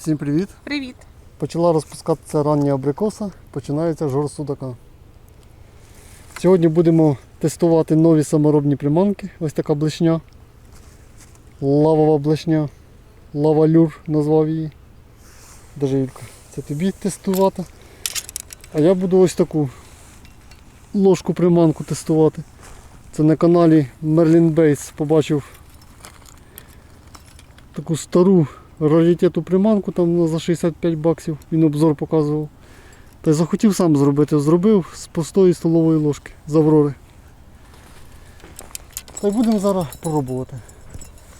Всім привіт! Привіт! Почала розпускатися рання абрикоса, починається жор судака. Сьогодні будемо тестувати нові саморобні приманки. Ось така блешня. Лавова блешня. Лавалюр назвав її. Даже Юлька, це тобі тестувати. А я буду ось таку ложку приманку тестувати. Це на каналі Merlin Bass побачив таку стару раритету приманку там за 65 баксів. Він обзор показував. Та й захотів сам зробити. Зробив з пустої столової ложки з Аврори. Та й будемо зараз пробувати.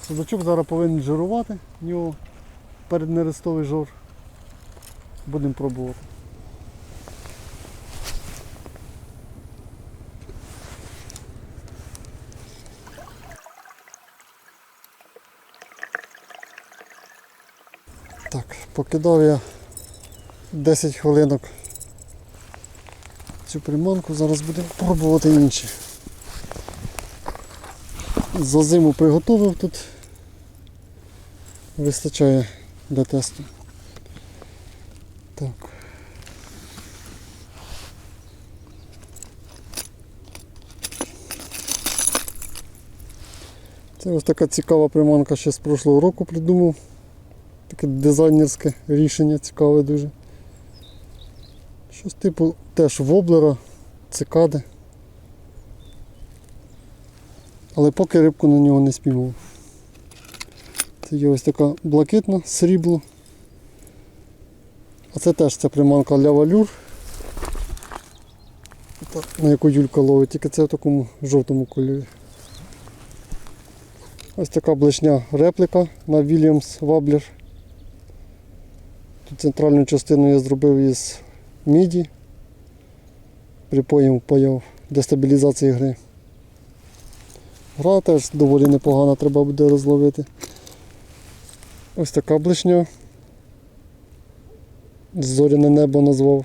Судачок зараз повинен жирувати, в нього переднерестовий жор. Будемо пробувати. Так, покидав я 10 хвилинок цю приманку, зараз будемо пробувати інші. За зиму приготував тут. Вистачає для тесту. Так. Це ось така цікава приманка ще з прошлого року придумав. Таке дизайнерське рішення цікаве дуже. Щось типу теж воблера, цикади. Але поки рибку на нього не спіймав. Це є ось така блакитна срібло. А це теж ця приманка лявалюр. Та, На яку Юлька ловить, тільки це в такому жовтому кольорі. Ось така блешня репліка на Williams Wobbler. Центральну частину я зробив із міді. Припоєм впаяв для стабілізації гри. Гра теж доволі непогана, треба буде розловити. Ось така блешня. Зоряне небо назвав.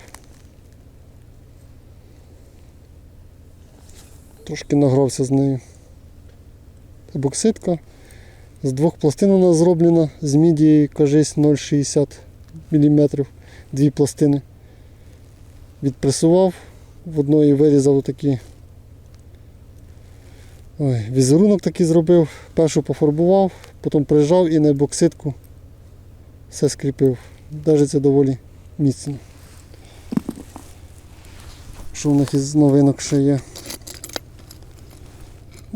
Трошки награвся з нею. Бокситка. З двох пластин вона зроблена, з міді, кажись, 0,60 мм, дві пластини. Відпресував, в одної вирізав такі. Ой, візерунок такий зробив, першу пофарбував, потім прижав і на бокситку все скріпив. Держиться доволі міцно. Що в них із новинок ще є?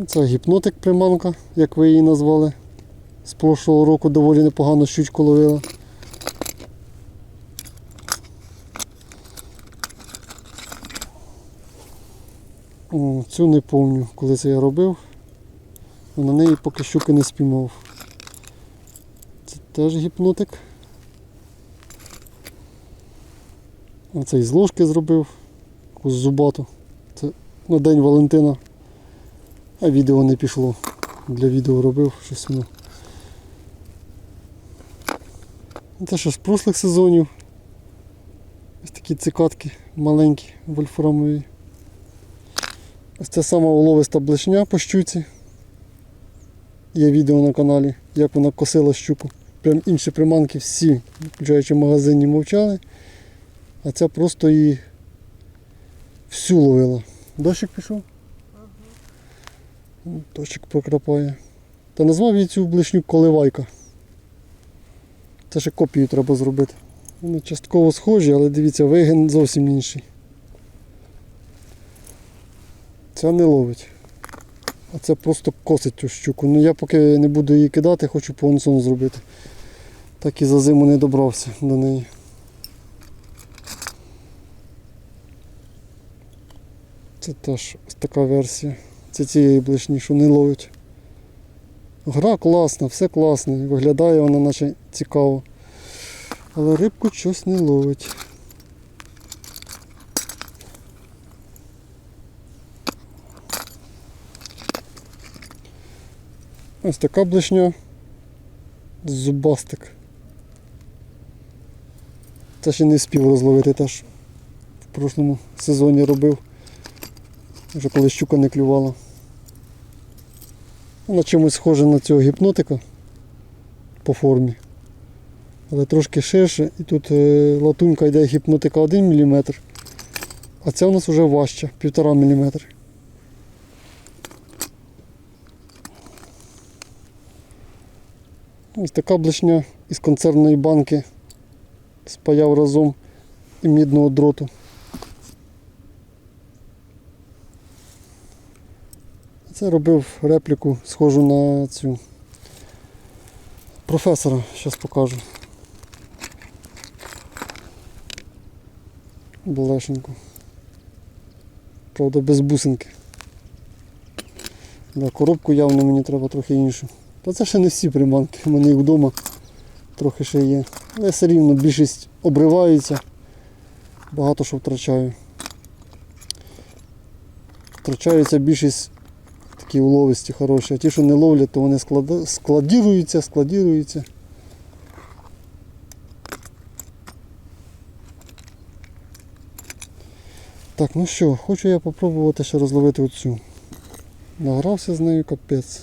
Це гіпнотик приманка, як ви її назвали. З прошлого року доволі непогано щучку ловила. Цю не пам'ятаю, коли це я робив. На неї поки щуки не спіймав. Це теж гіпнотик. Оце із ложки зробив, якусь зубату. Це на День Валентина. А відео не пішло. Для відео робив щось воно. Це ще з прошлих сезонів. Ось такі цикатки маленькі, вольфрамові. Ось це сама уловиста блешня по щуці. Є відео на каналі, як вона косила щуку. Прям інші приманки всі, включаючи магазині, мовчали. А ця просто її всю ловила. Дощик пішов? Дощик прокрапає. Та назвав її цю блешню коливайка. Це ще копію треба зробити. Вони частково схожі, але дивіться, вигін зовсім інший. Ця не ловить. А це просто косить цю щуку. Ну я поки не буду її кидати, хочу понсон зробити. Так і за зиму не добрався до неї. Це теж така версія. Це цієї блишні, що не ловить. Гра класна, все класно, виглядає вона наче цікаво. Але рибку щось не ловить. Ось така блешня. Зубастик. Це ще не спів розловити теж. В прошлому сезоні робив. Вже коли щука не клювала. Вона чимось схожа на цього гіпнотика по формі. але трошки ширше. І тут е, латунька йде гіпнотика 1 мм, а ця у нас вже важча, 1,5 мм. Ось така блешня із консервної банки спаяв разом і мідного дроту. Це робив репліку, схожу на цю професора, зараз покажу. Блешеньку. Правда, без бусинки. Коробку явно мені треба трохи іншу. Та це ще не всі приманки, у мене їх вдома трохи ще є. Але все рівно більшість обривається, багато що втрачаю. Втрачається більшість такі уловисті хороші, а ті, що не ловлять, то вони складіруються, складіруються. Так, ну що, хочу я попробувати ще розловити оцю. Награвся з нею капець.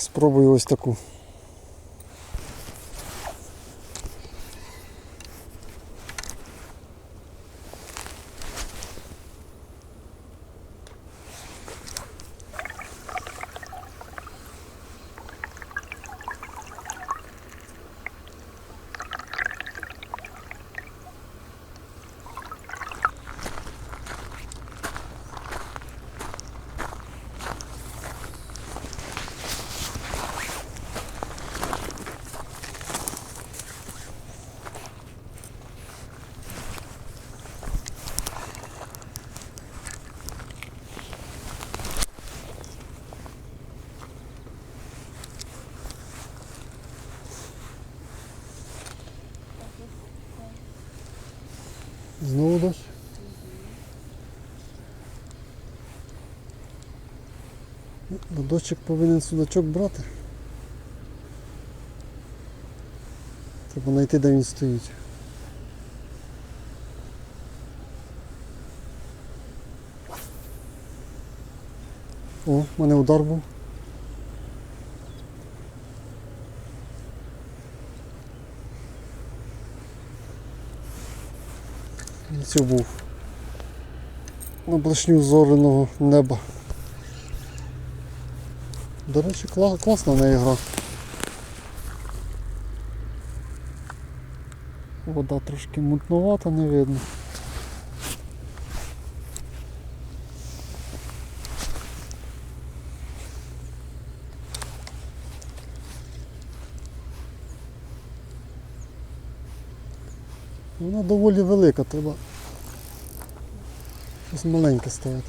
Спробую ось таку. Знову дощ. Ну, Дощик повинен судачок брати. Треба знайти, де він стоїть. О, в мене удар був. Це був на блешню зореного неба. До речі, кла- класна в неї гра. Вода трошки мутнувата, не видно. Вона доволі велика, треба маленьке ставити.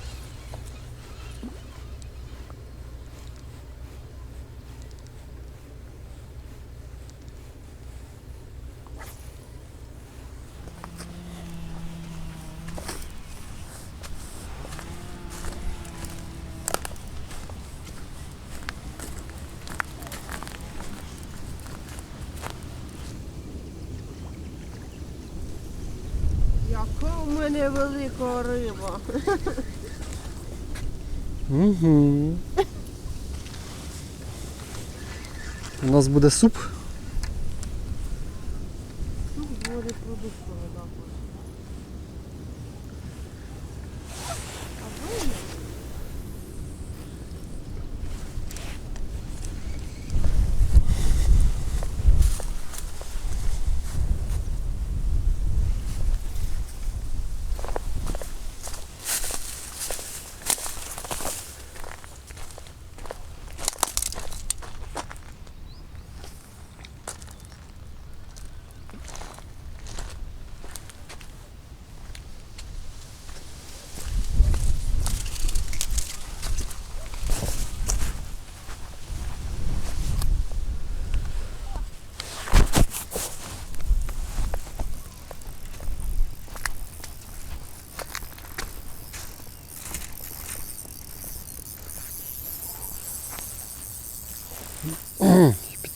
Яка у мене велика риба. Угу. У нас буде суп.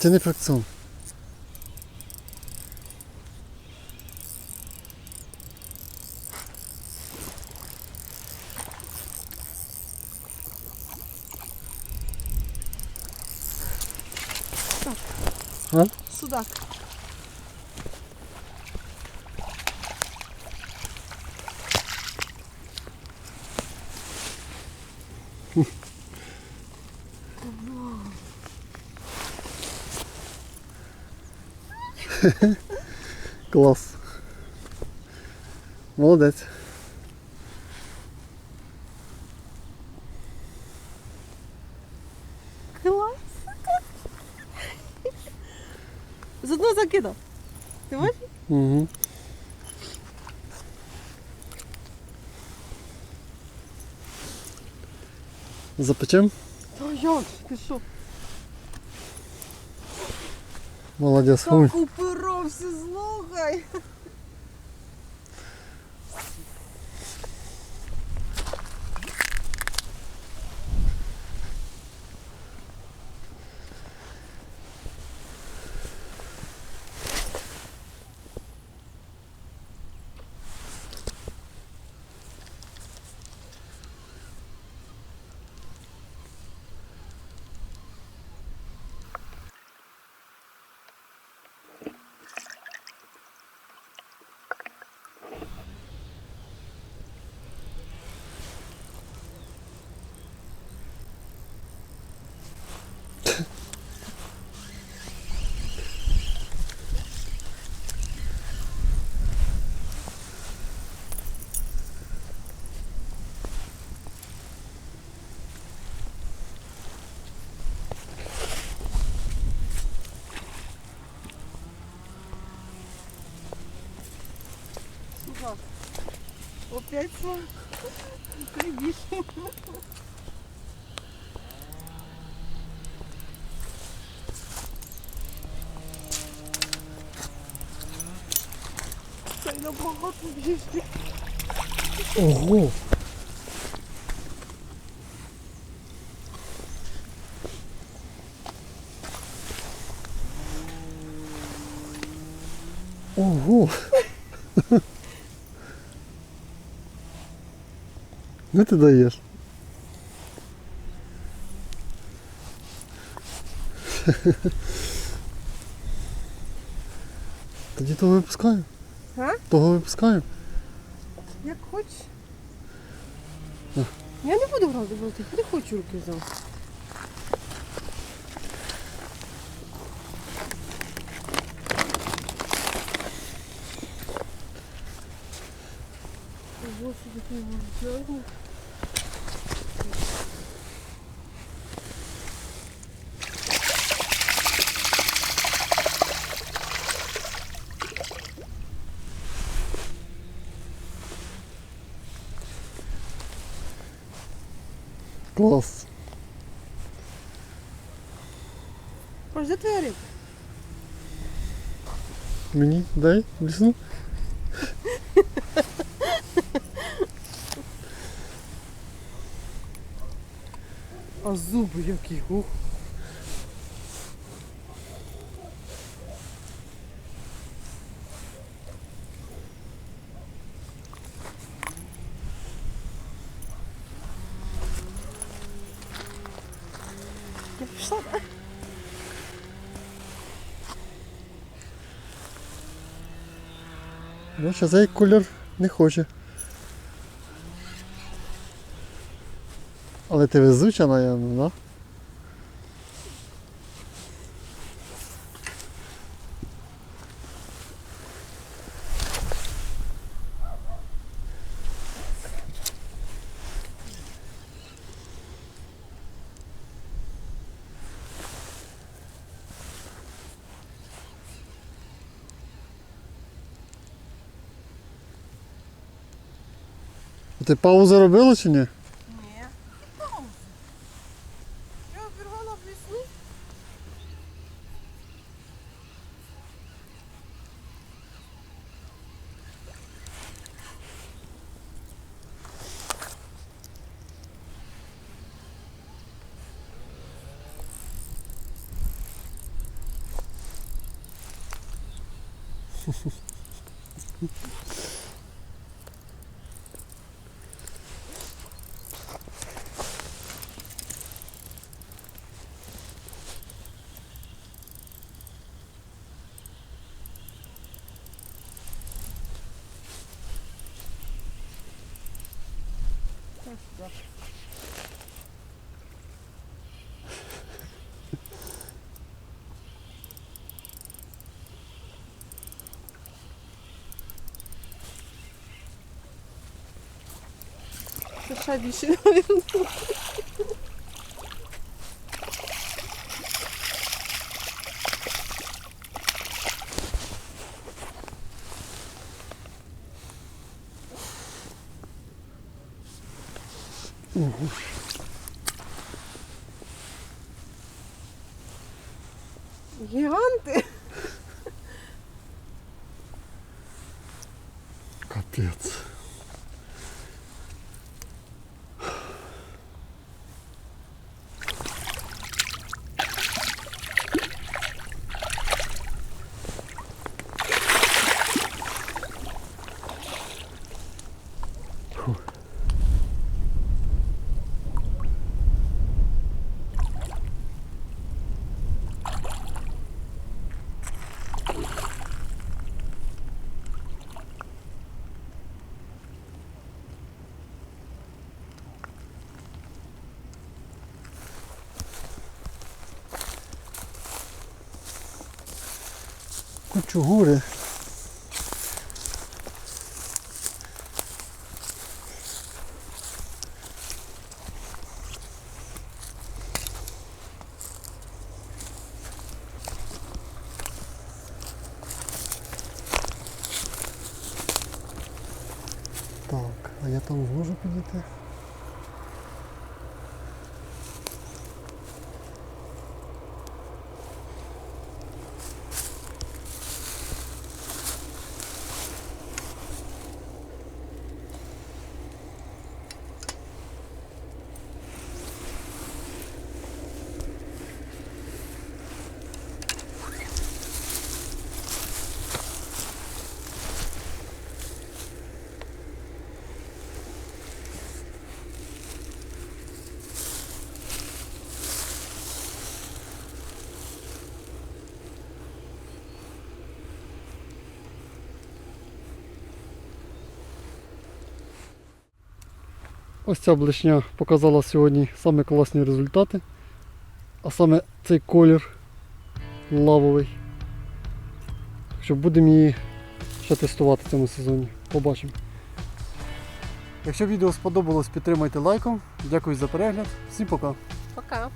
Benefaction. Судак. А? Судак. Mm-hmm. Клас. Молодець. Клас. З одного закидав. Ти бачиш? Угу. Запечем? Та як? Ти що? Молодець. Так упирався, слухай. Опять набагато більше. Ого. Ого. Ну ти даєш. Тоді того випускаю. А? Того випускаю. Як хочеш. Я не буду грати брати, не хочу руки взяти. Господи, який величезний. Клас. Ось де? Мені дай блісну. А зуби які, ух. Я пішла, да? Бачиш, цей колір не хоче. Але ти везуча, наверное, да? Ти паузу робила чи ні? Ні. Паузу. Я обірвала в лісу. Це ще більше, мабуть. cultura. Ось ця блешня показала сьогодні саме класні результати. А саме цей колір лавовий. Що будемо її ще тестувати в цьому сезоні. Побачимо. Якщо відео сподобалось, підтримайте лайком. Дякую за перегляд. Всім пока. Пока.